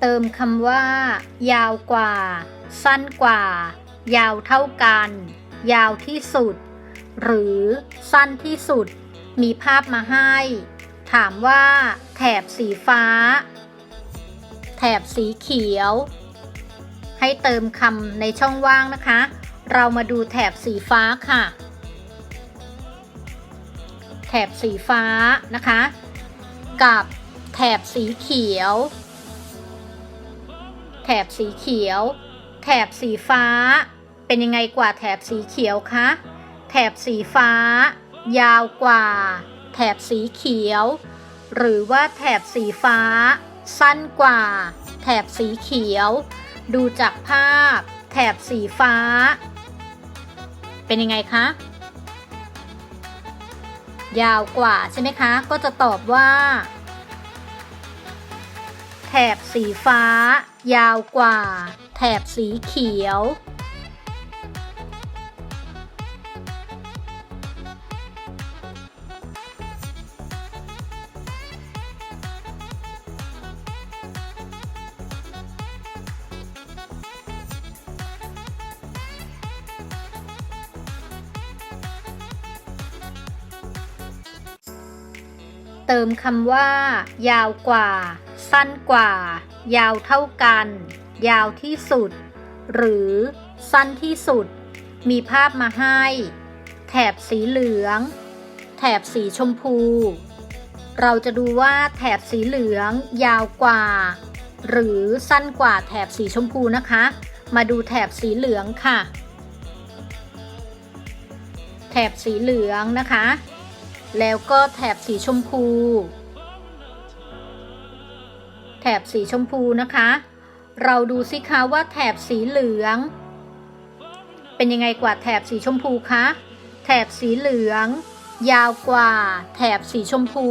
เติมคำว่า ยาวกว่า สั้นกว่า ยาวเท่ากัน ยาวที่สุด หรือสั้นที่สุด มีภาพมาให้ ถามว่า แถบสีฟ้า แถบสีเขียว ให้เติมคำในช่องว่างนะคะ เรามาดูแถบสีฟ้าค่ะ แถบสีฟ้านะคะ กับแถบสีเขียว แถบสีเขียว แถบสีฟ้า เป็นยังไงกว่าแถบสีเขียวคะ แถบสีฟ้า ยาวกว่า แถบสีเขียว หรือว่าแถบสีฟ้า สั้นกว่า แถบสีเขียว ดูจากภาพ แถบสีฟ้า เป็นยังไงคะ ยาวกว่าใช่ไหมคะ ก็จะตอบว่า แถบสีฟ้า ยาวกว่า แถบสีเขียว เติมคำว่า ยาวกว่า สั้นกว่า ยาวเท่ากัน ยาวที่สุด หรือสั้นที่สุด มีภาพมาให้ แถบสีเหลือง แถบสีชมพู เราจะดูว่าแถบสีเหลืองยาวกว่า หรือสั้นกว่าแถบสีชมพูนะคะ มาดูแถบสีเหลืองค่ะ แถบสีเหลืองนะคะ แล้วก็แถบสีชมพู แถบสีชมพูนะคะ เราดูสิคะว่าแถบสีเหลือง เป็นยังไงกว่าแถบสีชมพูคะแถบสีเหลือง ยาวกว่า แถบสีชมพู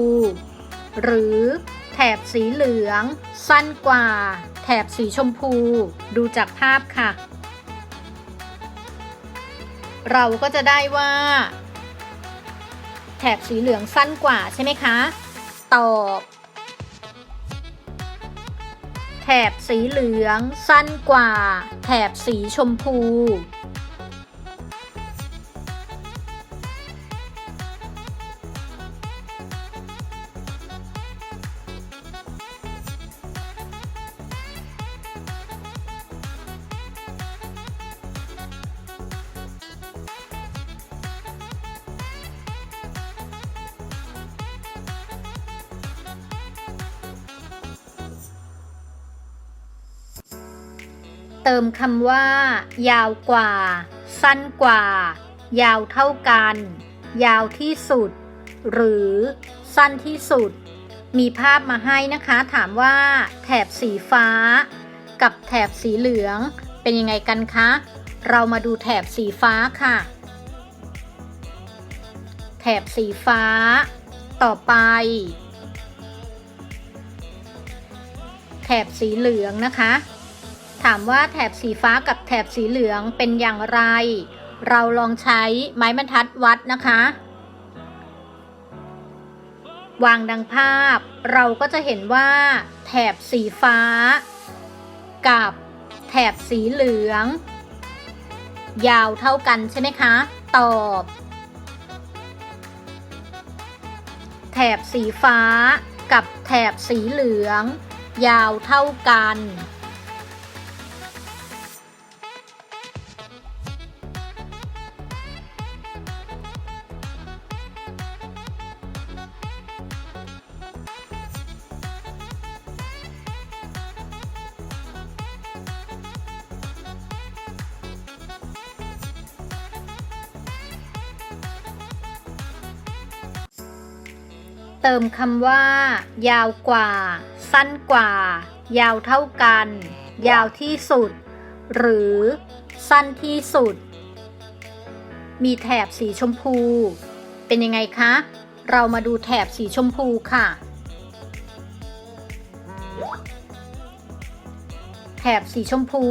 หรือแถบสีเหลือง สั้นกว่า แถบสีชมพู ดูจากภาพค่ะ เราก็จะได้ว่า แถบสีเหลืองสั้นกว่าใช่ไหมคะ ตอบ แถบสีเหลือง สั้นกว่า แถบสีชมพู เติมคำว่า ยาวกว่า สั้นกว่า ยาวเท่ากัน ยาวที่สุด หรือสั้นที่สุด มีภาพมาให้นะคะ ถามว่า แถบสีฟ้า กับแถบสีเหลือง เป็นยังไงกันคะ เรามาดูแถบสีฟ้าค่ะ แถบสีฟ้า ต่อไปแถบสีเหลืองนะคะ ถามว่าแถบสีฟ้ากับแถบสีเหลืองเป็นอย่างไร เราลองใช้ไม้บรรทัดวัดนะคะ วางดังภาพ เราก็จะเห็นว่า แถบสีฟ้า กับแถบสีเหลือง ยาวเท่ากันใช่ไหมคะ ตอบ แถบสีฟ้า กับแถบสีเหลือง ยาวเท่ากัน เติมคำว่า ยาวกว่า สั้นกว่า ยาวเท่ากัน ยาวที่สุด หรือ สั้นที่สุด มีแถบสีชมพู เป็นยังไงคะ เรามาดูแถบสีชมพูค่ะ แถบสีชมพู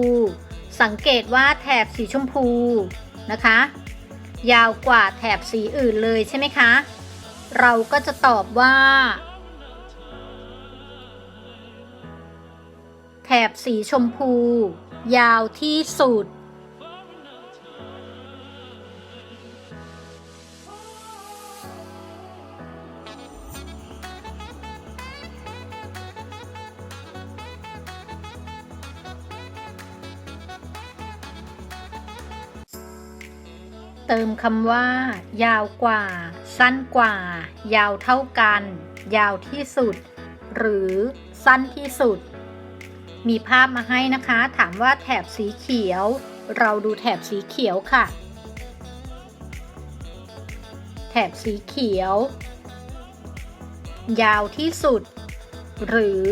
สังเกตว่าแถบสีชมพูนะคะ ยาวกว่าแถบสีอื่นเลยใช่ไหมคะ เราก็จะตอบว่า แถบสีชมพู ยาวที่สุด เติมคำว่า ยาวกว่า สั้นกว่า ยาวเท่ากัน ยาวที่สุด หรือสั้นที่สุด มีภาพมาให้นะคะ ถามว่าแถบสีเขียว เราดูแถบสีเขียวค่ะ แถบสีเขียว ยาวที่สุด หรือ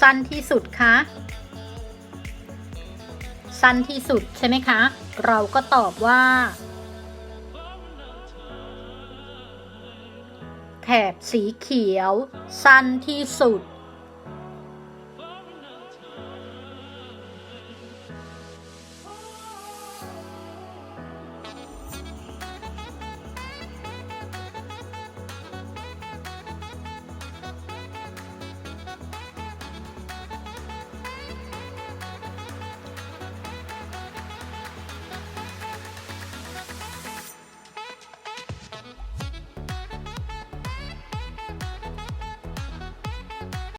สั้นที่สุดคะสั้นที่สุดใช่ไหมคะ เราก็ตอบว่า แถบสีเขียว สั้นที่สุด